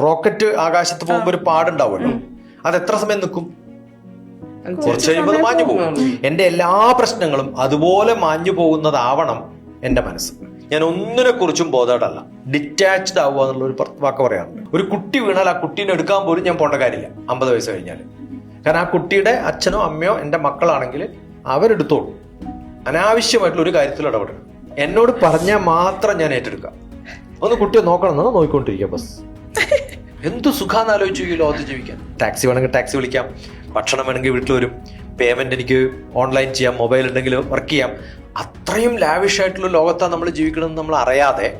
Rocket ആകാശത്ത് പോകുമ്പോൾ ഒരു പാടുണ്ടാവുമല്ലോ. അത് എത്ര സമയം നിൽക്കും? കുറച്ച് കഴിയുമ്പോൾ അത് മാഞ്ഞു പോകും. എന്റെ എല്ലാ പ്രശ്നങ്ങളും അതുപോലെ മാഞ്ഞു പോകുന്നതാവണം എന്റെ മനസ്സ്. ഞാൻ ഒന്നിനെ കുറിച്ചും ബോധേഡല്ല ഡിറ്റാച്ച്ഡ് ആവുക എന്നുള്ള ഒരു വാക്ക് പറയാറുണ്ട്. ഒരു കുട്ടി വീണാൽ ആ കുട്ടീനെ എടുക്കാൻ പോലും ഞാൻ പോണ്ട കാര്യമില്ല. അമ്പത് വയസ്സ് കഴിഞ്ഞാൽ കാരണം ആ കുട്ടിയുടെ അച്ഛനോ അമ്മയോ എന്റെ മക്കളാണെങ്കിൽ അവരെടുത്തോളൂ. അനാവശ്യമായിട്ടുള്ള ഒരു കാര്യത്തിൽ ഇടപെടണം എന്നോട് പറഞ്ഞാൽ മാത്രം ഞാൻ ഏറ്റെടുക്കാം ഒന്ന് കുട്ടിയെ നോക്കണം എന്നാണ് നോക്കിക്കൊണ്ടിരിക്കുക ബസ്. എന്ത് സുഖാന്ന് ആലോചിച്ചു ഈ ലോകത്ത് ജീവിക്കാൻ. ടാക്സി വേണമെങ്കിൽ ടാക്സി വിളിക്കാം. ഭക്ഷണം വേണമെങ്കിൽ വീട്ടിൽ വരും. പേയ്മെന്റ് എനിക്ക് ഓൺലൈൻ ചെയ്യാം. മൊബൈൽ ഉണ്ടെങ്കിൽ വർക്ക് ചെയ്യാം. അത്രയും ലാവിഷ് ആയിട്ടുള്ള ലോകത്താണ് നമ്മൾ ജീവിക്കണമെന്ന് നമ്മൾ അറിയാതെ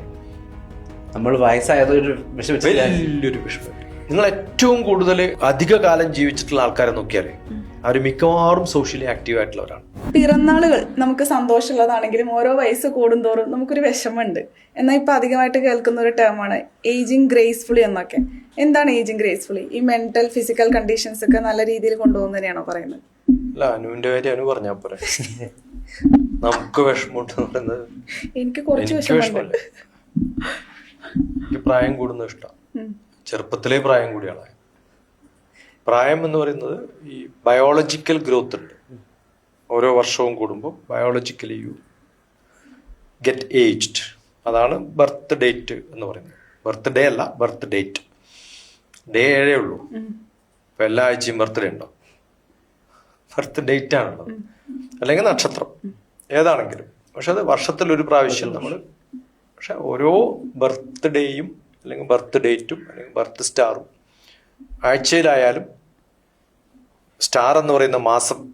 നമ്മൾ വയസ്സായത് ഒരു വലിയൊരു വിഷമം. നിങ്ങൾ ഏറ്റവും കൂടുതൽ അധിക കാലം ജീവിച്ചിട്ടുള്ള ആൾക്കാരെ നോക്കിയാലേ. അവർ മിക്കവാറും സോഷ്യലി ആക്റ്റീവ് ആയിട്ടുള്ളവരാണ്. പിറന്നാളുകൾ നമുക്ക് സന്തോഷമുള്ളതാണെങ്കിലും ഓരോ വയസ്സ് കൂടുന്തോറും നമുക്കൊരു വിഷമമുണ്ട്. എന്നാൽ ഇപ്പൊ അധികമായിട്ട് കേൾക്കുന്ന ഒരു ടേമാണ് ഏജിങ് ഗ്രേസ്ഫുള്ളി എന്നൊക്കെ. എന്താണ് ഏജിങ് ഗ്രേസ്ഫുള്ളി ഈ മെന്റൽ ഫിസിക്കൽ കണ്ടീഷൻസ് ഒക്കെ നല്ല രീതിയിൽ കൊണ്ടുപോകുന്നതിനെയാണോ പറയുന്നത്? അല്ല അനുവിന്റെ കാര്യം അനു പറഞ്ഞാൽ പോരെ. നമുക്ക് പറയുന്നത് എനിക്ക് കുറച്ച് വിഷമമുണ്ട്. എനിക്ക് പ്രായം കൂടുന്നത് ഇഷ്ടം. ചെറുപ്പത്തിലേ പ്രായം കൂടിയാണ് പ്രായം എന്ന് പറയുന്നത് ഈ ബയോളജിക്കൽ ഗ്രോത്ത് ഉണ്ട്. ഓരോ വർഷവും കൂടുമ്പോൾ ബയോളജിക്കലി യു ഗെറ്റ് ഏജ്ഡ് അതാണ് ബർത്ത് ഡേറ്റ് എന്ന് പറയുന്നത്. ബർത്ത് ഡേ അല്ല ബർത്ത് ഡേറ്റ് ഡേ ഏഴേ ഉള്ളൂ. ഇപ്പൊ എല്ലാ ആഴ്ചയും ബർത്ത്ഡേ ഉണ്ടോ? ബർത്ത് ഡേറ്റ് ആണുള്ളത് അല്ലെങ്കിൽ നക്ഷത്രം. ഏതാണെങ്കിലും. പക്ഷെ അത് വർഷത്തിൽ ഒരു പ്രാവശ്യം നമ്മൾ പക്ഷെ ഓരോ ബർത്ത് ഡേയും അല്ലെങ്കിൽ ബർത്ത് ഡേറ്റും അല്ലെങ്കിൽ ബർത്ത് സ്റ്റാറും ആഴ്ചയിലായാലും സ്റ്റാർ എന്ന് പറയുന്ന മാസം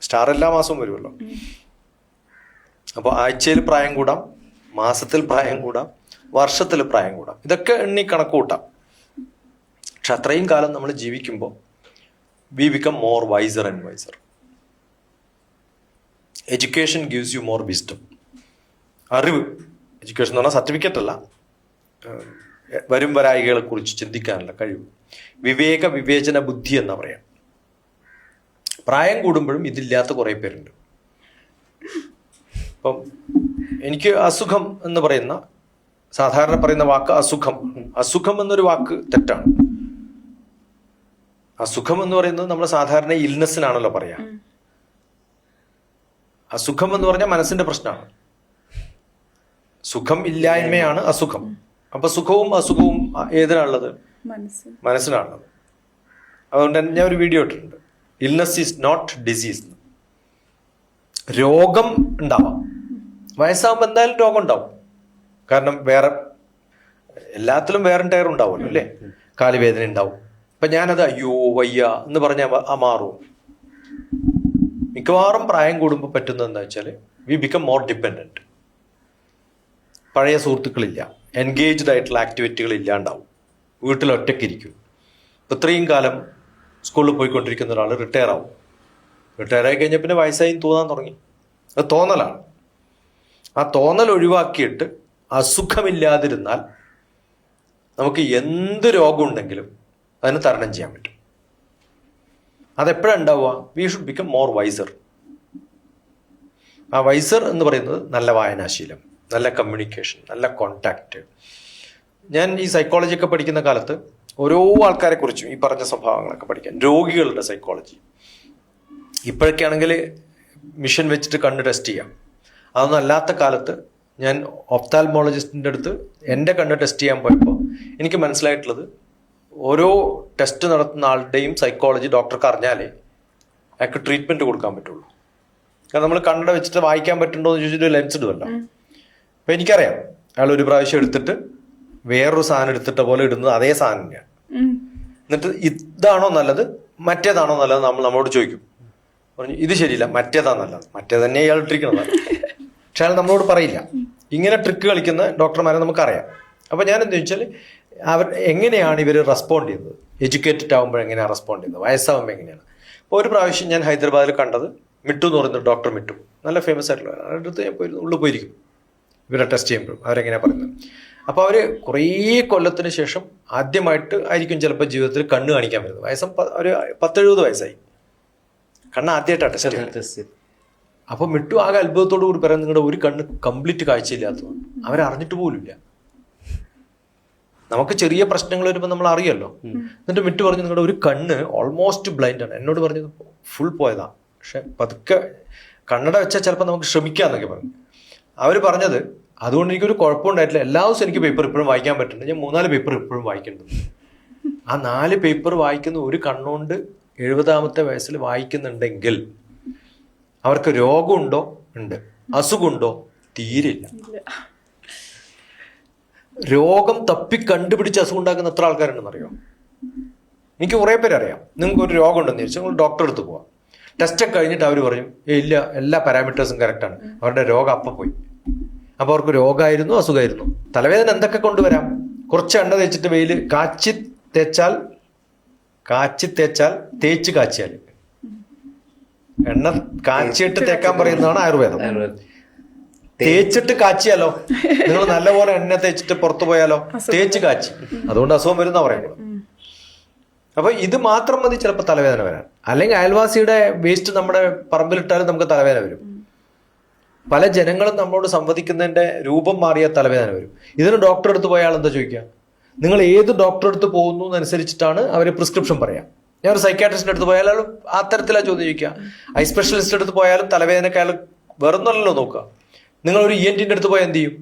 സ്റ്റാർ എല്ലാ മാസവും വരുമല്ലോ. അപ്പോൾ ആഴ്ചയിൽ പ്രായം കൂടാം മാസത്തിൽ പ്രായം കൂടാം വർഷത്തിൽ പ്രായം കൂടാം. ഇതൊക്കെ എണ്ണി കണക്ക് കൂട്ടാം പക്ഷെ അത്രയും കാലം നമ്മൾ ജീവിക്കുമ്പോൾ we become more wiser and wiser education gives you more wisdom അറിവ് എഡ്യൂക്കേഷൻ എന്ന് പറഞ്ഞാൽ സർട്ടിഫിക്കറ്റ് അല്ല. വരും വരായികളെ കുറിച്ച് ചിന്തിക്കാനുള്ള കഴിവ്. വിവേക വിവേചന ബുദ്ധി എന്നാ പറയാം. പ്രായം കൂടുമ്പോഴും ഇതില്ലാത്ത കുറേ പേരുണ്ട്. അപ്പം എനിക്ക് അസുഖം എന്ന് പറയുന്ന സാധാരണ പറയുന്ന വാക്ക് അസുഖം അസുഖം എന്നൊരു വാക്ക് തെറ്റാണ്. അസുഖം എന്ന് പറയുന്നത് നമ്മൾ സാധാരണ ഇൽനെസ്സിനാണല്ലോ പറയാ. അസുഖം എന്ന് പറഞ്ഞാൽ മനസ്സിന്റെ പ്രശ്നമാണ്. സുഖം ഇല്ലായ്മയാണ് അസുഖം. അപ്പൊ സുഖവും അസുഖവും ഏതിനാണുള്ളത്? മനസ്സിനാണുള്ളത്. അതുകൊണ്ട് തന്നെ ഞാൻ ഒരു വീഡിയോ ഇട്ടിട്ടുണ്ട്. ഇൽനെസ് ഈസ് നോട്ട് ഡിസീസ് രോഗം ഉണ്ടാവാം. വയസ്സാകുമ്പോൾ എന്തായാലും രോഗം ഉണ്ടാവും കാരണം വേറെ എല്ലാത്തിലും വേറെ ടയർ ഉണ്ടാവുമല്ലോ അല്ലേ? കാലുവേദന ഉണ്ടാവും. അപ്പൊ ഞാനത് അയ്യോ വയ്യ എന്ന് പറഞ്ഞാൽ ആ മാറും. മിക്കവാറും പ്രായം കൂടുമ്പോൾ പറ്റുന്നതെന്ന് വെച്ചാൽ വി ബിക്കം മോർ ഡിപ്പെൻഡന്റ് പഴയ സുഹൃത്തുക്കളില്ല. എൻഗേജ്ഡ് ആയിട്ടുള്ള ആക്ടിവിറ്റികൾ ഇല്ലാണ്ടാവും വീട്ടിൽ ഒറ്റയ്ക്കിരിക്കും ഇത്രയും കാലം സ്കൂളിൽ പോയിക്കൊണ്ടിരിക്കുന്ന ഒരാൾ റിട്ടയർ ആവും. റിട്ടയർ ആയി കഴിഞ്ഞാൽ പിന്നെ വയസ്സായി തോന്നാൻ തുടങ്ങി. അത് തോന്നലാണ്. ആ തോന്നൽ ഒഴിവാക്കിയിട്ട് അസുഖമില്ലാതിരുന്നാൽ നമുക്ക് എന്ത് രോഗമുണ്ടെങ്കിലും അതിന് തരണം ചെയ്യാൻ പറ്റും. അതെപ്പോഴാണ് ഉണ്ടാവുക we should become more wiser ആ വൈസർ എന്ന് പറയുന്നത് നല്ല വായനാശീലം നല്ല കമ്മ്യൂണിക്കേഷൻ നല്ല കോണ്ടാക്റ്റ് ഞാൻ ഈ സൈക്കോളജി ഒക്കെ പഠിക്കുന്ന കാലത്ത് ഓരോ ആൾക്കാരെ കുറിച്ചും ഈ പറഞ്ഞ സ്വഭാവങ്ങളൊക്കെ പഠിക്കാൻ. രോഗികളുടെ സൈക്കോളജി ഇപ്പോഴൊക്കെ ആണെങ്കിൽ മിഷൻ വെച്ചിട്ട് കണ്ണ് ടെസ്റ്റ് ചെയ്യാം. അതൊന്നും അല്ലാത്ത കാലത്ത് ഞാൻ ഒപ്താൽമോളജിസ്റ്റിന്റെ അടുത്ത് എന്റെ കണ്ണ് ടെസ്റ്റ് ചെയ്യാൻ പോയപ്പോൾ എനിക്ക് മനസ്സിലായിട്ടുള്ളത് ഓരോ ടെസ്റ്റ് നടത്തുന്ന ആളുടെയും സൈക്കോളജി ഡോക്ടർക്ക് അറിഞ്ഞാലേ അയാൾക്ക് ട്രീറ്റ്മെന്റ് കൊടുക്കാൻ പറ്റുള്ളൂ. കാരണം നമ്മൾ കണ്ണട വെച്ചിട്ട് വായിക്കാൻ പറ്റുണ്ടോ എന്ന് ചോദിച്ചിട്ട് ലെൻസ് ഇടുമല്ലോ അപ്പം എനിക്കറിയാം. അയാൾ ഒരു പ്രാവശ്യം എടുത്തിട്ട് വേറൊരു സാധനം എടുത്തിട്ട പോലെ ഇടുന്നത് അതേ സാധനം തന്നെയാണ്. എന്നിട്ട് ഇതാണോ നല്ലത്? മറ്റേതാണോ നല്ലത് നമ്മൾ നമ്മളോട് ചോദിക്കും. പറഞ്ഞു ഇത് ശരിയില്ല മറ്റേതാ നല്ലത്. മറ്റേ തന്നെ ഇയാൾ ഇട്ടിരിക്കണത്. പക്ഷെ അയാൾ നമ്മളോട് പറയില്ല. ഇങ്ങനെ ട്രിക്ക് കളിക്കുന്ന ഡോക്ടർമാരെ നമുക്കറിയാം. അപ്പൊ ഞാൻ എന്താ വെച്ചാൽ അവർ എങ്ങനെയാണ് ഇവർ റെസ്പോണ്ട് ചെയ്യുന്നത് എഡ്യൂക്കേറ്റഡ് ആകുമ്പോൾ എങ്ങനെയാണ് റെസ്പോണ്ട് ചെയ്യുന്നത് വയസ്സാകുമ്പോൾ എങ്ങനെയാണ്? അപ്പോൾ ഒരു പ്രാവശ്യം ഞാൻ ഹൈദരാബാദിൽ കണ്ടത് മിട്ടു എന്ന് പറയുന്ന ഡോക്ടർ മിട്ടു. നല്ല ഫേമസ് ആയിട്ടുള്ള അടുത്ത് ഞാൻ പോയി ഉള്ളിൽ പോയിരിക്കും. ഇവരെ ടെസ്റ്റ് ചെയ്യുമ്പോഴും അവരെങ്ങനെയാണ് പറയുന്നത്? അപ്പോൾ അവർ കുറേ കൊല്ലത്തിന് ശേഷം ആദ്യമായിട്ട് ആയിരിക്കും ചിലപ്പോൾ ജീവിതത്തിൽ കണ്ണ് കാണിക്കാൻ വരുന്നത്. വയസ്സം ഒരു പത്തെഴുപത് വയസ്സായി. കണ്ണ് ആദ്യമായിട്ടാണ് ടെസ്റ്റ് ചെയ്യുന്നത് അപ്പോൾ മിട്ടു ആകെ അത്ഭുതത്തോടു കൂടി പറയാൻ നിങ്ങളുടെ ഒരു കണ്ണ് കംപ്ലീറ്റ് കാഴ്ചയില്ലാത്തതാണ് അവരറിഞ്ഞിട്ട് പോലുമില്ല. നമുക്ക് ചെറിയ പ്രശ്നങ്ങൾ വരുമ്പോൾ നമ്മൾ അറിയല്ലോ എന്നിട്ട് മിട്ടു പറഞ്ഞു നിങ്ങളുടെ ഒരു കണ്ണ് ഓൾമോസ്റ്റ് ബ്ലൈൻഡ് ആണ്. എന്നോട് പറഞ്ഞത് ഫുൾ പോയതാ. പക്ഷെ പതുക്കെ കണ്ണട വെച്ചാൽ ചിലപ്പോൾ നമുക്ക് ശ്രമിക്കാന്നൊക്കെ പറഞ്ഞു. അവർ പറഞ്ഞത് അതുകൊണ്ട് എനിക്കൊരു കുഴപ്പമുണ്ടായിട്ടില്ല. എല്ലാ ദിവസവും എനിക്ക് പേപ്പർ ഇപ്പോഴും വായിക്കാൻ പറ്റുന്നുണ്ട്. ഞാൻ മൂന്നാൽ പേപ്പർ ഇപ്പോഴും വായിക്കുന്നുണ്ട്. ആ നാല് പേപ്പർ വായിക്കുന്ന ഒരു കണ്ണുകൊണ്ട് എഴുപതാമത്തെ വയസ്സിൽ വായിക്കുന്നുണ്ടെങ്കിൽ അവർക്ക് രോഗമുണ്ടോ? ഉണ്ട്. അസുഖമുണ്ടോ? തീരില്ല രോഗം തപ്പി കണ്ടുപിടിച്ച് അസുഖം ഉണ്ടാക്കുന്ന എത്ര ആൾക്കാരുണ്ടെന്ന് അറിയോ എനിക്ക് കുറേ പേരറിയാം നിങ്ങൾക്ക് ഒരു രോഗം ഉണ്ടെന്ന് ചോദിച്ചാൽ നിങ്ങൾ ഡോക്ടറെ അടുത്ത് പോവാം. ടെസ്റ്റ് ഒക്കെ കഴിഞ്ഞിട്ട് അവർ പറയും ഇല്ല എല്ലാ പാരാമീറ്റേഴ്സും കറക്റ്റാണ് അവരുടെ രോഗം അപ്പം പോയി. അപ്പോൾ അവർക്ക് രോഗമായിരുന്നു അസുഖമായിരുന്നു തലവേദന എന്തൊക്കെ കൊണ്ടുവരാം? കുറച്ച് എണ്ണ തേച്ചിട്ട് വെയിൽ കാച്ചി തേച്ചാൽ കാച്ചി തേച്ചാൽ തേച്ച് കാച്ചിയാൽ. എണ്ണ കാച്ചിയിട്ട് തേക്കാൻ പറയുന്നതാണ് ആയുർവേദം. ആയുർവേദം. തേച്ചിട്ട് കാച്ചിയാലോ? നിങ്ങൾ നല്ലപോലെ എണ്ണ തേച്ചിട്ട് പുറത്തു പോയാലോ? തേച്ച് കാച്ചി. അതുകൊണ്ട് അസുഖം വരുന്ന പറയുന്നത്. അപ്പൊ ഇത് മാത്രം മതി ചിലപ്പോൾ തലവേദന വരാൻ. അല്ലെങ്കിൽ അയൽവാസിയുടെ വേസ്റ്റ് നമ്മുടെ പറമ്പിലിട്ടാലും നമുക്ക് തലവേദന വരും. പല ജനങ്ങളും നമ്മളോട് സംവദിക്കുന്നതിന്റെ രൂപം മാറിയ തലവേദന വരും. ഇതിന് ഡോക്ടറെ അടുത്ത് പോയാൽ എന്താ ചോദിക്കുക? നിങ്ങൾ ഏത് ഡോക്ടറെ അടുത്ത് പോകുന്നു എന്നനുസരിച്ചിട്ടാണ് അവർ പ്രിസ്ക്രിപ്ഷൻ പറയാം. ഞാൻ ഒരു സൈക്കാട്രിസ്റ്റിന്റെ അടുത്ത് പോയാലും ആ തരത്തിലാണ് ചോദ്യം ചോദിക്കുക. ഐ സ്പെഷ്യലിസ്റ്റ് അടുത്ത് പോയാലും തലവേദനക്ക് അയാൾ വേറൊന്നല്ലോ നോക്കുക. നിങ്ങൾ ഒരു ഇ എൻ ടിന്റെ അടുത്ത് പോയാൽ എന്ത് ചെയ്യും?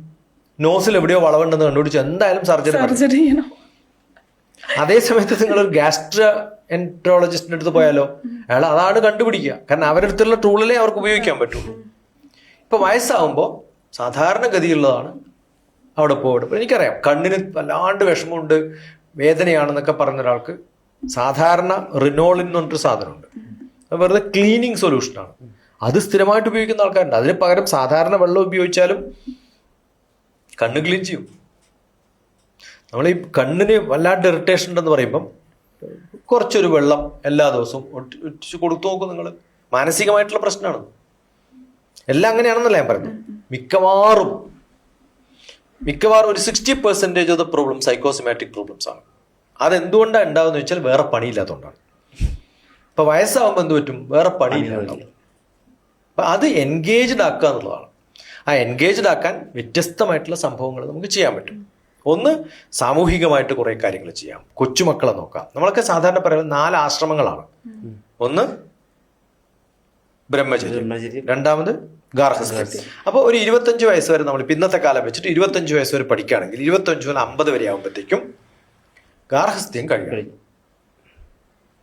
നോസിൽ എവിടെയോ വളവുണ്ടെന്ന് കണ്ടുപിടിച്ച് എന്തായാലും സർജറി സർജറി ചെയ്യണം. അതേ സമയത്ത് നിങ്ങൾ ഒരു ഗാസ്ട്ര എൻട്രോളജിസ്റ്റിന്റെ അടുത്ത് പോയാലോ? അയാൾ അതാണ് കണ്ടുപിടിക്കുക. കാരണം അവരുടെ അടുത്തുള്ള ടൂളിലേ അവർക്ക് ഉപയോഗിക്കാൻ പറ്റുള്ളൂ. ഇപ്പൊ സാധാരണ സാധാരണഗതിയുള്ളതാണ് അവിടെ പോയിട്ട്. അപ്പോൾ എനിക്കറിയാം കണ്ണിന് വല്ലാണ്ട് വിഷമമുണ്ട് വേദനയാണെന്നൊക്കെ പറഞ്ഞ ഒരാൾക്ക് സാധാരണ റിനോളിൻ എന്ന് പറഞ്ഞൊരു സാധനമുണ്ട്. അത് വെറുതെ ക്ലീനിങ് സൊല്യൂഷനാണ്. അത് സ്ഥിരമായിട്ട് ഉപയോഗിക്കുന്ന ആൾക്കാരുണ്ട്. അതിന് പകരം സാധാരണ വെള്ളം ഉപയോഗിച്ചാലും കണ്ണ് ക്ലീൻ ചെയ്യും. നമ്മൾ ഈ കണ്ണിന് വല്ലാണ്ട് ഇറിറ്റേഷൻ ഉണ്ടെന്ന് പറയുമ്പം കുറച്ചൊരു വെള്ളം എല്ലാ ദിവസവും ഒട്ടിച്ച് കൊടുത്തു നോക്കും നിങ്ങൾ മാനസികമായിട്ടുള്ള പ്രശ്നമാണ്. എല്ലാം അങ്ങനെയാണെന്നല്ല ഞാൻ പറഞ്ഞു മിക്കവാറും മിക്കവാറും ഒരു sixty percentage of the problem psychosomatic problems ആണ്. അതെന്തുകൊണ്ടാണ് ഉണ്ടാകുന്നത് വെച്ചാൽ വേറെ പണിയില്ലാത്തതുകൊണ്ടാണ്. ഇപ്പൊ വയസ്സാകുമ്പോൾ എന്ത് പറ്റും? വേറെ പണിയില്ലാണ്ടാവും അപ്പം അത് എൻഗേജ്ഡ് ആക്കുക എന്നുള്ളതാണ്. ആ എൻഗേജ്ഡ് ആക്കാൻ വ്യത്യസ്തമായിട്ടുള്ള സംഭവങ്ങൾ നമുക്ക് ചെയ്യാൻ പറ്റും. ഒന്ന് സാമൂഹികമായിട്ട് കുറേ കാര്യങ്ങൾ ചെയ്യാം. കൊച്ചുമക്കളെ നോക്കാം. നമ്മളൊക്കെ സാധാരണ പറയുന്നത് നാല് ആശ്രമങ്ങളാണ്. ഒന്ന് ബ്രഹ്മചര്യം. ബ്രഹ്മചര്യം. രണ്ടാമത് ഗാർഹസ്ഥ്യം അപ്പോൾ ഒരു ഇരുപത്തഞ്ച് വയസ്സ് വരെ നമ്മൾ ഇന്നത്തെ കാലം വെച്ചിട്ട് ഇരുപത്തഞ്ച് വയസ്സ് വരെ പഠിക്കുകയാണെങ്കിൽ ഇരുപത്തഞ്ച് മുതൽ അമ്പത് വരെ ആകുമ്പോഴത്തേക്കും ഗാർഹസ്ഥ്യം കഴിയും. കഴിഞ്ഞു.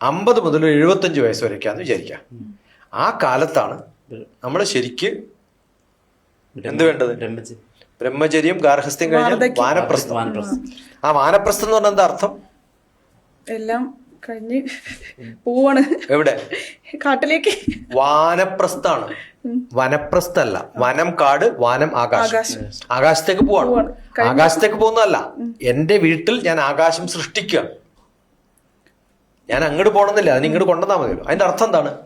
അമ്പത് മുതൽ എഴുപത്തഞ്ച് വയസ്സ് വരെയൊക്കെയാന്ന് വിചാരിക്കാം ആ കാലത്താണ് നമ്മൾ ശരിക്ക് എന്ത് വേണ്ടത്? ബ്രഹ്മചര്യം. ഗാർഹസ്ഥ്യം കഴിഞ്ഞാൽ വാനപ്രസ്ഥം. ആ വാനപ്രസ്ഥം എന്ന് പറഞ്ഞാൽ എന്താ അർത്ഥം? എല്ലാം കഴിഞ്ഞ് പോവാണ്. എവിടെ? കാട്ടിലേക്ക്. വാനപ്രസ്ഥാണ്. വനപ്രസ്ഥല്ല. വനം കാട് വാനം ആകാശം. ആകാശം. ആകാശത്തേക്ക് പോവാണ്. പോവാണ്. ആകാശത്തേക്ക് പോകുന്നതല്ല. എന്റെ വീട്ടിൽ ഞാൻ ആകാശം സൃഷ്ടിക്കുക. ഞാൻ അങ്ങോട്ട് പോകണമെന്നില്ല. അതിന് ഇങ്ങോട്ട് കൊണ്ടുവന്നാൽ മതിയല്ലോ അതിന്റെ അർത്ഥം എന്താണ്?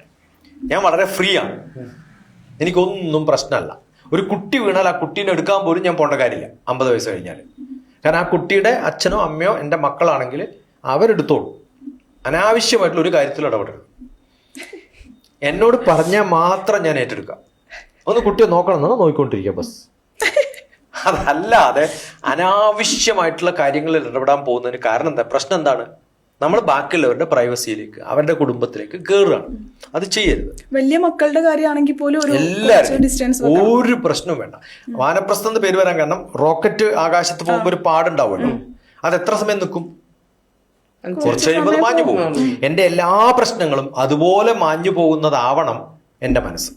ഞാൻ വളരെ ഫ്രീ ആണ് എനിക്കൊന്നും പ്രശ്നമല്ല. ഒരു കുട്ടി വീണാൽ ആ കുട്ടീനെ എടുക്കാൻ പോലും ഞാൻ പോകേണ്ട കാര്യമില്ല. അമ്പത് വയസ്സ് കഴിഞ്ഞാൽ. കാരണം ആ കുട്ടിയുടെ അച്ഛനോ അമ്മയോ എന്റെ മക്കളാണെങ്കിൽ അവരെടുത്തോളൂ. അനാവശ്യമായിട്ടുള്ള ഒരു കാര്യത്തിൽ ഇടപെടരുത്. എന്നോട് പറഞ്ഞാൽ മാത്രം ഞാൻ ഏറ്റെടുക്കാം. ഒന്ന് കുട്ടിയെ നോക്കണം എന്നാണ് നോക്കിക്കൊണ്ടിരിക്കുക ബസ്. അതല്ലാതെ അനാവശ്യമായിട്ടുള്ള കാര്യങ്ങളിൽ ഇടപെടാൻ പോകുന്നതിന് കാരണം എന്താ? പ്രശ്നം എന്താണ്? നമ്മൾ ബാക്കിയുള്ളവരുടെ പ്രൈവസിയിലേക്ക് അവരുടെ കുടുംബത്തിലേക്ക് കയറുകയാണ് അത് ചെയ്യരുത്. വലിയ മക്കളുടെ കാര്യമാണെങ്കിൽ പോലും ഒരു എല്ലാവരും ഒരു പ്രശ്നവും വേണ്ട. വാനപ്രസ്ഥം എന്ന് പേര് വരാൻ കാരണം റോക്കറ്റ് ആകാശത്ത് പോകുമ്പോൾ ഒരു പാടുണ്ടാവുമല്ലോ. അത് എത്ര സമയം നിൽക്കും? കുറച്ച് കഴിയുമ്പോൾ മാഞ്ഞു പോകും. എന്റെ എല്ലാ പ്രശ്നങ്ങളും അതുപോലെ മാഞ്ഞു പോകുന്നതാവണം എന്റെ മനസ്സ്.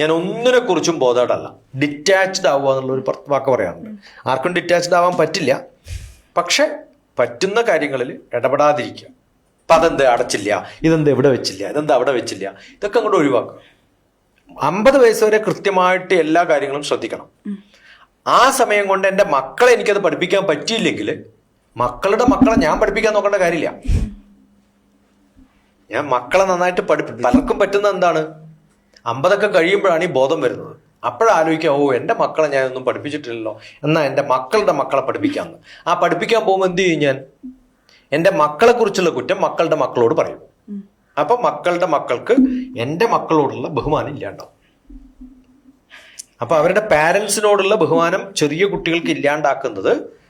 ഞാൻ ഒന്നിനെ കുറിച്ചും ബോധേഡല്ല ഡിറ്റാച്ച്ഡ് ആവുക എന്നുള്ള ഒരു വാക്ക് പറയാറുണ്ട്. ആർക്കും ഡിറ്റാച്ച്ഡ് ആവാൻ പറ്റില്ല. പക്ഷെ പറ്റുന്ന കാര്യങ്ങളിൽ ഇടപെടാതിരിക്കുക. അപ്പൊ അതെന്ത് അടച്ചില്ല? ഇതെന്ത് എവിടെ വെച്ചില്ല? ഇതെന്ത് അവിടെ വെച്ചില്ല? ഇതൊക്കെ അങ്ങോട്ട് ഒഴിവാക്കുക. അമ്പത് വയസ്സ് വരെ കൃത്യമായിട്ട് എല്ലാ കാര്യങ്ങളും ശ്രദ്ധിക്കണം. ആ സമയം കൊണ്ട് എന്റെ മക്കളെ എനിക്കത് പഠിപ്പിക്കാൻ പറ്റിയില്ലെങ്കിൽ മക്കളുടെ മക്കളെ ഞാൻ പഠിപ്പിക്കാൻ നോക്കേണ്ട കാര്യമില്ല. ഞാൻ മക്കളെ നന്നായിട്ട് പഠിപ്പി പലർക്കും പറ്റുന്ന എന്താണ്? അമ്പതൊക്കെ കഴിയുമ്പോഴാണ് ഈ ബോധം വരുന്നത്. അപ്പോഴാലോചിക്കുക ഓ എന്റെ മക്കളെ ഞാനൊന്നും പഠിപ്പിച്ചിട്ടില്ലല്ലോ. എന്നാൽ എന്റെ മക്കളുടെ മക്കളെ പഠിപ്പിക്കാമെന്ന്. ആ പഠിപ്പിക്കാൻ പോകുമ്പോൾ എന്ത് ചെയ്യും ഞാൻ? എന്റെ മക്കളെ കുറിച്ചുള്ള കുറ്റം മക്കളുടെ മക്കളോട് പറയും. അപ്പം മക്കളുടെ മക്കൾക്ക് എന്റെ മക്കളോടുള്ള ബഹുമാനം ഇല്ലാണ്ടാവും. അപ്പം അവരുടെ പാരൻസിനോടുള്ള ബഹുമാനം ചെറിയ കുട്ടികൾക്ക് ഇല്ലാണ്ടാക്കുന്നത്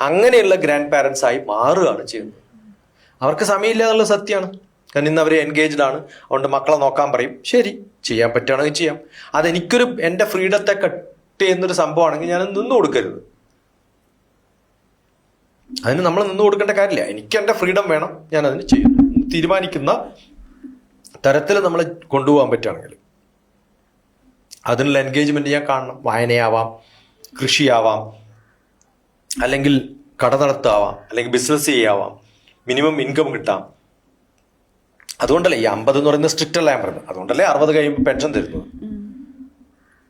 അങ്ങനെയുള്ള ഗ്രാൻഡ് പാരൻസ് ആയി മാറുകയാണ് ചെയ്യുന്നത്. അവർക്ക് സമയമില്ല എന്നുള്ള സത്യമാണ്. കാരണം ഇന്ന് അവർ എൻഗേജ്ഡ് ആണ്. അതുകൊണ്ട് മക്കളെ നോക്കാൻ പറയും. ശരി ചെയ്യാൻ പറ്റുകയാണെങ്കിൽ ചെയ്യാം. അതെനിക്കൊരു എന്റെ ഫ്രീഡത്തെ കട്ട് ചെയ്യുന്നൊരു സംഭവമാണെങ്കിൽ ഞാൻ നിന്ന് കൊടുക്കരുത്. അതിന് നമ്മൾ നിന്ന് കൊടുക്കേണ്ട കാര്യമില്ല. എനിക്ക് എന്റെ ഫ്രീഡം വേണം. ഞാൻ അതിന് ചെയ്യും. തീരുമാനിക്കുന്ന തരത്തിൽ നമ്മൾ കൊണ്ടുപോകാൻ പറ്റുകയാണെങ്കിൽ അതിനുള്ള എൻഗേജ്മെന്റ് ഞാൻ കാണണം. വായനയാവാം കൃഷിയാവാം അല്ലെങ്കിൽ കട നടത്താവാം അല്ലെങ്കിൽ ബിസിനസ് ചെയ്യാവാം മിനിമം ഇൻകം കിട്ടാം. അതുകൊണ്ടല്ലേ ഈ അമ്പത് എന്ന് പറയുന്നത് സ്ട്രിക്റ്റ് അല്ല ഞാൻ പറയുന്നത് അതുകൊണ്ടല്ലേ അറുപത് കഴിയുമ്പോൾ പെൻഷൻ തരുന്നത്.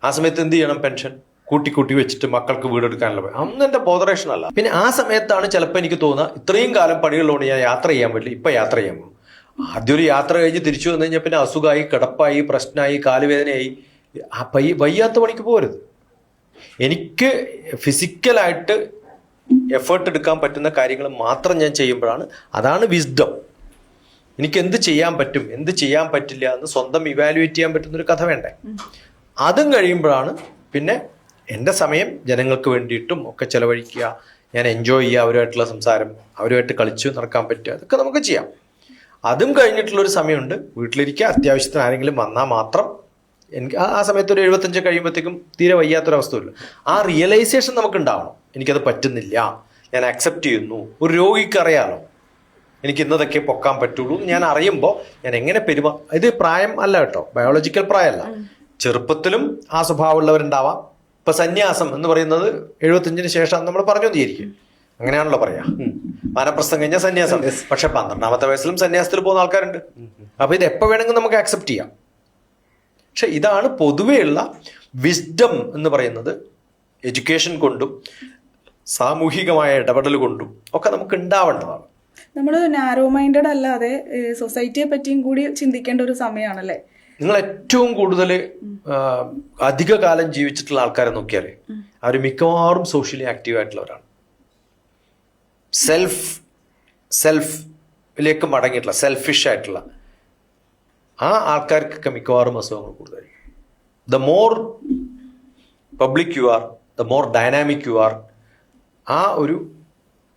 ആ സമയത്ത് എന്ത് ചെയ്യണം പെൻഷൻ കൂട്ടി കൂട്ടി വെച്ചിട്ട് മക്കൾക്ക് വീടെടുക്കാനുള്ള അന്ന് എന്റെ ബോധറേഷൻ അല്ല. പിന്നെ ആ സമയത്താണ് ചിലപ്പോൾ എനിക്ക് തോന്നുക ഇത്രയും കാലം പണികളിലോട് ഞാൻ യാത്ര ചെയ്യാൻ പറ്റില്ല. ഇപ്പൊ യാത്ര ചെയ്യാൻ പോകും ആദ്യം ഒരു യാത്ര കഴിഞ്ഞ് തിരിച്ചു വന്നു കഴിഞ്ഞാൽ പിന്നെ അസുഖമായി കിടപ്പായി പ്രശ്നമായി കാലുവേദനയായി. ആ പൈ വയ്യാത്ത പണിക്ക് പോരുത് എനിക്ക് ഫിസിക്കലായിട്ട് എഫേർട്ട് എടുക്കാൻ പറ്റുന്ന കാര്യങ്ങൾ മാത്രം ഞാൻ ചെയ്യുമ്പോഴാണ്. അതാണ് വിസ്ഡം എനിക്ക് എന്ത് ചെയ്യാൻ പറ്റും എന്ത് ചെയ്യാൻ പറ്റില്ല എന്ന് സ്വന്തം ഇവാലുവേറ്റ് ചെയ്യാൻ പറ്റുന്ന ഒരു കഥ വേണ്ടേ? അതും കഴിയുമ്പോഴാണ് പിന്നെ എന്റെ സമയം ജനങ്ങൾക്ക് വേണ്ടിയിട്ടും ഒക്കെ ചിലവഴിക്കുക. ഞാൻ എൻജോയ് ചെയ്യുക അവരുമായിട്ടുള്ള സംസാരം അവരുമായിട്ട് കളിച്ചു നടക്കാൻ പറ്റുക അതൊക്കെ നമുക്ക് ചെയ്യാം. അതും കഴിഞ്ഞിട്ടുള്ളൊരു സമയമുണ്ട്. വീട്ടിലിരിക്കുക അത്യാവശ്യത്തിന് ആരെങ്കിലും വന്നാൽ മാത്രം എനിക്ക് ആ ആ സമയത്ത് ഒരു എഴുപത്തഞ്ച് കഴിയുമ്പോഴത്തേക്കും തീരെ വയ്യാത്തൊരവസ്ഥ വരില്ല ആ റിയലൈസേഷൻ നമുക്ക് ഉണ്ടാവണം എനിക്കത് പറ്റുന്നില്ല. ഞാൻ അക്സെപ്റ്റ് ചെയ്യുന്നു. ഒരു രോഗിക്ക് അറിയാലോ. എനിക്ക് ഇന്നതൊക്കെ പൊക്കാൻ പറ്റുള്ളൂ ഞാൻ അറിയുമ്പോൾ ഞാൻ എങ്ങനെ പെരുമാ? ഇത് പ്രായം അല്ല കേട്ടോ. ബയോളജിക്കൽ പ്രായമല്ല. ചെറുപ്പത്തിലും ആ സ്വഭാവമുള്ളവരുണ്ടാവാം. ഇപ്പൊ സന്യാസം എന്ന് പറയുന്നത് എഴുപത്തഞ്ചിന് ശേഷം നമ്മൾ പറഞ്ഞു തീരിക്കും അങ്ങനെയാണല്ലോ പറയാ. മാനപ്രസ്ഥം കഴിഞ്ഞാൽ സന്യാസം. പക്ഷെ പന്ത്രണ്ടാമത്തെ വയസ്സിലും സന്യാസത്തിൽ പോകുന്ന ആൾക്കാരുണ്ട്. അപ്പൊ ഇത് എപ്പോ വേണമെങ്കിൽ നമുക്ക് ആക്സെപ്റ്റ് ചെയ്യാം. പക്ഷെ ഇതാണ് പൊതുവെയുള്ള വിസ്ഡം എന്ന് പറയുന്നത് എഡ്യൂക്കേഷൻ കൊണ്ടും സാമൂഹികമായ ഇടപെടൽ കൊണ്ടും ഒക്കെ നമുക്ക് ഉണ്ടാവേണ്ടതാണ്. നമ്മൾ നാരോ മൈൻഡഡ് അല്ലാതെ സൊസൈറ്റിയെ പറ്റിയും കൂടി ചിന്തിക്കേണ്ട ഒരു സമയമാണല്ലേ നിങ്ങൾ ഏറ്റവും കൂടുതൽ അധിക കാലം ജീവിച്ചിട്ടുള്ള ആൾക്കാരെ നോക്കിയാൽ അവർ മിക്കവാറും സോഷ്യലി ആക്റ്റീവ് ആയിട്ടുള്ളവരാണ്. സെൽഫ് സെൽഫിലേക്ക് മടങ്ങിയിട്ടുള്ള സെൽഫിഷ് ആയിട്ടുള്ള ആ ആൾക്കാർക്കൊക്കെ മിക്കവാറും അസുഖങ്ങൾ കൂടുതലായിരിക്കും. The more public you are the more dynamic you are ആ ഒരു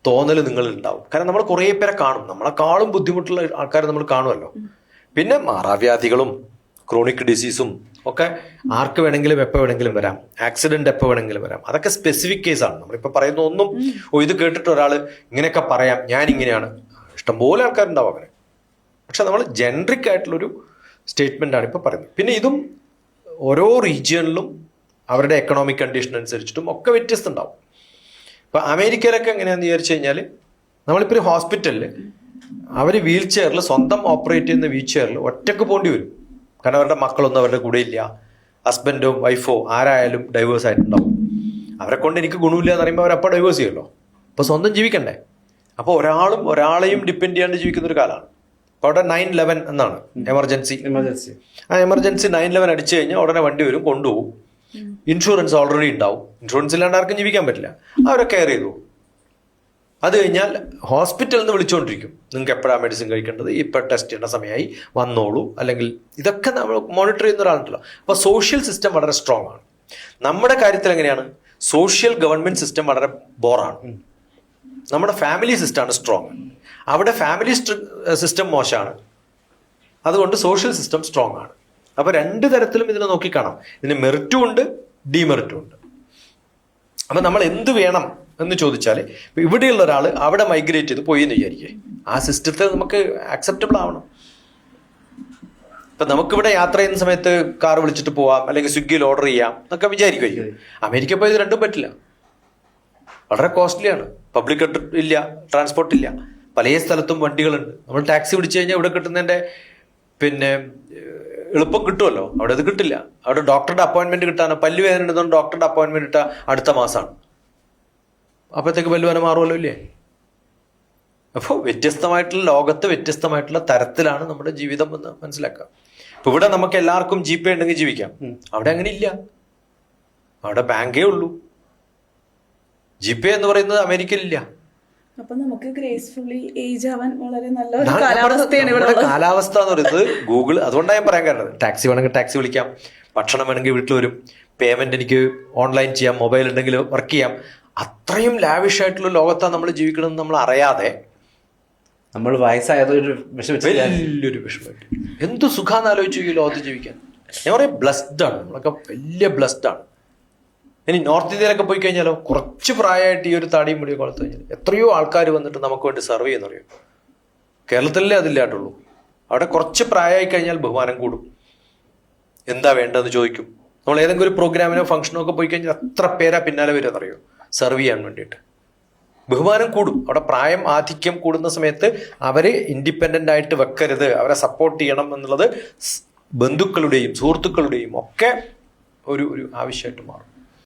തോന്നൽ നിങ്ങൾ ഉണ്ടാവും കാരണം നമ്മൾ കുറേ പേരെ കാണും. നമ്മളെക്കാളും ബുദ്ധിമുട്ടുള്ള ആൾക്കാരെ നമ്മൾ കാണുമല്ലോ. പിന്നെ മാറാവ്യാധികളും ക്രോണിക് ഡിസീസും ഒക്കെ ആർക്ക് വേണമെങ്കിലും എപ്പോൾ വേണമെങ്കിലും വരാം. ആക്സിഡന്റ് എപ്പോൾ വേണമെങ്കിലും വരാം. അതൊക്കെ സ്പെസിഫിക് കേസാണ് നമ്മളിപ്പോൾ പറയുന്ന ഒന്നും ഓ ഇത് കേട്ടിട്ട് ഒരാൾ ഇങ്ങനെയൊക്കെ പറയാം. ഞാൻ ഇങ്ങനെയാണ് ഇഷ്ടംപോലെ ആൾക്കാരുണ്ടാവും അങ്ങനെ പക്ഷെ നമ്മൾ ജനറിക് ആയിട്ടുള്ളൊരു സ്റ്റേറ്റ്മെന്റ് ആണ് ഇപ്പോൾ പറയുന്നത്. പിന്നെ ഇതും ഓരോ റീജിയണിലും അവരുടെ എക്കണോമിക് കണ്ടീഷൻ അനുസരിച്ചിട്ടും ഒക്കെ വ്യത്യസ്തം ഉണ്ടാവും. ഇപ്പൊ അമേരിക്കയിലൊക്കെ എങ്ങനെയാന്ന് വിചാരിച്ചു കഴിഞ്ഞാൽ നമ്മളിപ്പോൾ ഒരു ഹോസ്പിറ്റലിൽ അവർ വീൽ ചെയറിൽ സ്വന്തം ഓപ്പറേറ്റ് ചെയ്യുന്ന വീൽ ചെയറിൽ ഒറ്റയ്ക്ക് പോണ്ടി വരും. കാരണം അവരുടെ മക്കളൊന്നും അവരുടെ കൂടെ ഇല്ല. ഹസ്ബൻഡോ വൈഫോ ആരായാലും ഡൈവേഴ്സ് ആയിട്ടുണ്ടാവും. അവരെ കൊണ്ട് എനിക്ക് ഗുണമില്ല എന്ന് പറയുമ്പോൾ അവരപ്പോൾ ഡൈവേഴ്സ് ചെയ്യുമല്ലോ അപ്പോൾ സ്വന്തം ജീവിക്കണ്ടേ? അപ്പോൾ ഒരാളും ഒരാളെയും ഡിപ്പെൻഡ് ചെയ്യാണ്ട് ജീവിക്കുന്ന ഒരു കാലമാണ് അപ്പോൾ അവിടെ നയൻ ലെവൻ എന്നാണ്. എമർജൻസി എമർജൻസി ആ എമർജൻസി നയൻ ലെവൻ അടിച്ചു കഴിഞ്ഞാൽ ഉടനെ വണ്ടി വരും കൊണ്ടുപോകും. ഇൻഷുറൻസ് ഓൾറെഡി ഉണ്ടാവും. ഇൻഷുറൻസ് ഇല്ലാണ്ട് ആർക്കും ജീവിക്കാൻ പറ്റില്ല. അവരെ കെയർ ചെയ്തു. അത് കഴിഞ്ഞാൽ ഹോസ്പിറ്റലിൽ നിന്ന് വിളിച്ചുകൊണ്ടിരിക്കും നിങ്ങൾക്ക് എപ്പോഴാണ് മെഡിസിൻ കഴിക്കേണ്ടത്? ഇപ്പോൾ ടെസ്റ്റ് ചെയ്യേണ്ട സമയമായി വന്നോളൂ. അല്ലെങ്കിൽ ഇതൊക്കെ നമ്മൾ മോണിറ്റർ ചെയ്യുന്ന ഒരാളുണ്ടല്ലോ. അപ്പോൾ സോഷ്യൽ സിസ്റ്റം വളരെ സ്ട്രോങ് ആണ്. നമ്മുടെ കാര്യത്തിൽ എങ്ങനെയാണ്? സോഷ്യൽ ഗവൺമെന്റ് സിസ്റ്റം വളരെ ബോറാണ്. നമ്മുടെ ഫാമിലി സിസ്റ്റമാണ് സ്ട്രോങ് അവിടെ ഫാമിലി സിസ്റ്റം മോശമാണ്. അതുകൊണ്ട് സോഷ്യൽ സിസ്റ്റം സ്ട്രോങ് ആണ്. അപ്പൊ രണ്ട് തരത്തിലും ഇതിനെ നോക്കിക്കാണാം ഇതിന് മെറിറ്റും ഉണ്ട് ഡിമെറിറ്റും ഉണ്ട്. അപ്പൊ നമ്മൾ എന്ത് വേണം എന്ന് ചോദിച്ചാൽ ഇവിടെയുള്ള ഒരാൾ അവിടെ മൈഗ്രേറ്റ് ചെയ്ത് പോയി എന്ന് വിചാരിക്കേ ആ സിസ്റ്റത്തെ നമുക്ക് അക്സെപ്റ്റബിൾ ആവണം. ഇപ്പൊ നമുക്കിവിടെ യാത്ര ചെയ്യുന്ന സമയത്ത് കാർ വിളിച്ചിട്ട് പോവാം അല്ലെങ്കിൽ സ്വിഗ്ഗിയിൽ ഓർഡർ ചെയ്യാം എന്നൊക്കെ വിചാരിക്കുമായിരിക്കും അമേരിക്ക പോയത് രണ്ടും പറ്റില്ല. വളരെ കോസ്റ്റ്ലിയാണ് പബ്ലിക് ഇല്ല ട്രാൻസ്പോർട്ട് ഇല്ല. പല സ്ഥലത്തും വണ്ടികളുണ്ട്. നമ്മൾ ടാക്സി പിടിച്ചു കഴിഞ്ഞാൽ ഇവിടെ കിട്ടുന്നതിന്റെ പിന്നെ എളുപ്പം കിട്ടുമല്ലോ. അവിടെ അത് കിട്ടില്ല. അവിടെ ഡോക്ടറുടെ അപ്പോയിന്റ്മെന്റ് കിട്ടാനോ പല്ലുവേദന ഉണ്ടെന്ന് ഡോക്ടറുടെ അപ്പോയിന്റ്മെന്റ് ഇട്ടാൽ അടുത്ത മാസമാണ് അപ്പോഴത്തേക്ക് പല്ലുവേദന മാറുമല്ലോ ഇല്ലേ? അപ്പോൾ വ്യത്യസ്തമായിട്ടുള്ള ലോകത്ത് വ്യത്യസ്തമായിട്ടുള്ള തരത്തിലാണ് നമ്മുടെ ജീവിതം എന്ന് മനസ്സിലാക്കുക ഇപ്പൊ ഇവിടെ നമുക്ക് എല്ലാവർക്കും ജി പേ ഉണ്ടെങ്കിൽ ജീവിക്കാം. അവിടെ അങ്ങനെ ഇല്ല. അവിടെ ബാങ്കേ ഉള്ളൂ. ജി പേ എന്ന് പറയുന്നത് അമേരിക്കയിലില്ല. അപ്പൊ നമുക്ക് ഗ്രേസ്ഫുള്ളി ഏജ് ആവാൻ വളരെ നല്ല ഒരു. കാലാവസ്ഥയാണ് ഇവിടെ കാലാവസ്ഥ എന്ന് പറയുന്നത് ഗൂഗിൾ അതുകൊണ്ടാണ് ഞാൻ പറയാൻ കാരണം. ടാക്സി വേണമെങ്കിൽ ടാക്സി വിളിക്കാം ഭക്ഷണം വേണമെങ്കിൽ വീട്ടിൽ വരും പേയ്മെന്റ് എനിക്ക് ഓൺലൈൻ ചെയ്യാം മൊബൈൽ ഉണ്ടെങ്കിൽ വർക്ക് ചെയ്യാം. അത്രയും ലാവിഷ് ആയിട്ടുള്ള ലോകത്താണ് നമ്മൾ ജീവിക്കണമെന്ന് നമ്മൾ അറിയാതെ നമ്മൾ വയസ്സായതൊരു വലിയൊരു വിഷമമായിട്ട്. എന്ത് സുഖാന്ന് ആലോചിച്ചു ഈ ലോകത്ത് ജീവിക്കാൻ? ഞാൻ പറയാം ബ്ലസ്ഡ് ആണ്. നമ്മളൊക്കെ വലിയ ബ്ലസ്ഡ് ആണ്. ഇനി നോർത്ത് ഇന്ത്യയിലൊക്കെ പോയി കഴിഞ്ഞാലോ? കുറച്ച് പ്രായമായിട്ട് ഈ ഒരു താടിയും മുടിയും കൊളുത്തു കഴിഞ്ഞാൽ എത്രയോ ആൾക്കാർ വന്നിട്ട് നമുക്ക് വേണ്ടി സെർവ് ചെയ്യുന്നറിയോ കേരളത്തിലല്ലേ അതില്ലാണ്ടുള്ളൂ അവിടെ കുറച്ച് പ്രായമായി കഴിഞ്ഞാൽ ബഹുമാനം കൂടും. എന്താ വേണ്ടതെന്ന് ചോദിക്കും. നമ്മൾ ഏതെങ്കിലും ഒരു പ്രോഗ്രാമിനോ ഫംഗ്ഷനോ ഒക്കെ പോയി കഴിഞ്ഞാൽ എത്ര പേരാ പിന്നാലെ വരും എന്നറിയോ? സെർവ് ചെയ്യാൻ വേണ്ടിയിട്ട്. ബഹുമാനം കൂടും. അവിടെ പ്രായം ആധിക്യം കൂടുന്ന സമയത്ത് അവരെ ഇൻഡിപെൻഡന്റ് ആയിട്ട് വെക്കരുത്. അവരെ സപ്പോർട്ട് ചെയ്യണം എന്നുള്ളത് ബന്ധുക്കളുടെയും സുഹൃത്തുക്കളുടെയും ഒക്കെ ഒരു ഒരു ആവശ്യമായിട്ട് മാറും.